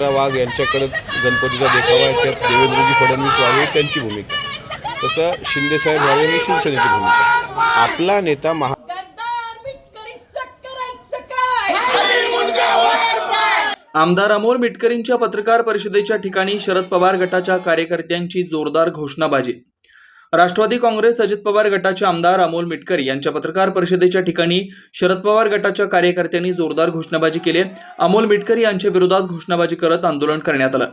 वाघ यांच्याकडे गणपतीचा देखावा आहे त्यात देवेंद्रजी फडणवीस व्हावे त्यांची भूमिका तसं शिंदेसाहेब व्हावे ही शिवसेनेची भूमिका आपला नेता महा आमदार अमोल मिटकरींच्या पत्रकार परिषदेच्या ठिकाणी शरद पवार गटाच्या कार्यकर्त्यांची जोरदार घोषणाबाजी. राष्ट्रवादी काँग्रेस अजित पवार गटाचे आमदार अमोल मिटकरी यांच्या पत्रकार परिषदेच्या ठिकाणी शरद पवार गटाच्या कार्यकर्त्यांनी जोरदार घोषणाबाजी केली. अमोल मिटकर यांच्या विरोधात घोषणाबाजी करत आंदोलन करण्यात आलं.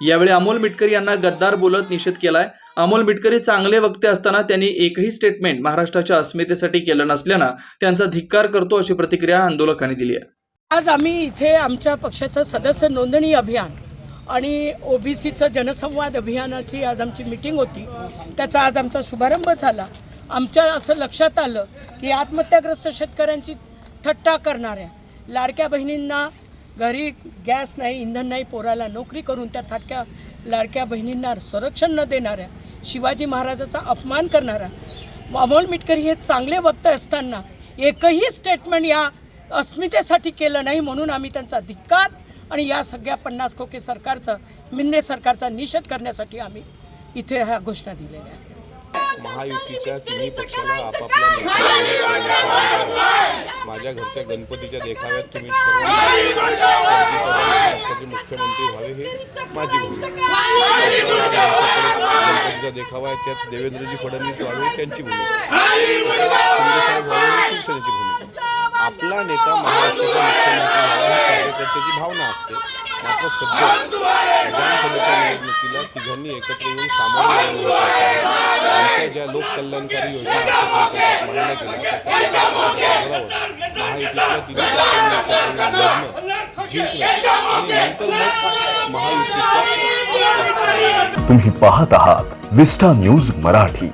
यावेळी अमोल मिटकरी यांना गद्दार बोलत निषेध केलाय. अमोल मिटकरी चांगले वक्ते असताना त्यांनी एकही स्टेटमेंट महाराष्ट्राच्या अस्मितेसाठी केलं नसल्यानं त्यांचा धिक्कार करतो अशी प्रतिक्रिया आंदोलकांनी दिली आहे. आज आम्ही इथे आमच्या पक्षाचं सदस्य नोंदणी अभियान आणि ओबीसीचं जनसंवाद अभियानाची आज आमची मिटिंग होती. त्याचा आज आमचा शुभारंभ झाला. आमच्या असं लक्षात आलं की आत्महत्याग्रस्त शेतकऱ्यांची थट्टा करणाऱ्या लाडक्या बहिणींना घरी गॅस नाही इंधन नाही पोराला नोकरी करून त्या थाटक्या लाडक्या बहिणींना संरक्षण न देणाऱ्या शिवाजी महाराजाचा अपमान करणारा अमोल मिटकरी हे चांगले वक्ते असताना एकही स्टेटमेंट या अस्मितेसाठी केलं नाही म्हणून आम्ही त्यांचा धिक्कार आणि या सगळ्या पन्नास खोके सरकारचा मिंदे सरकारचा निषेध करण्यासाठी आम्ही इथे ह्या घोषणा दिलेल्या आहेत. महायुतीच्या तिन्ही पक्षाला आपापला माझ्या घरच्या गणपतीच्या देखाव्यात तुम्ही मुख्यमंत्री व्हावे हे माझी भूमिका गणपतीचा देखावा आहे त्यात देवेंद्रजी फडणवीस व्हावे त्यांची भूमिका ही शिवसेनेची भूमिका आपला नेता व्हावा भावना असते. मात्र सध्या विधानसभेच्या तिघांनी एकत्र येऊन सामान्य आमच्या ज्या लोककल्याणकारी योजना मांडल्या गेल्या महायुतीतल्या तुम्ही पाहत आहात विस्टा न्यूज़ मराठी.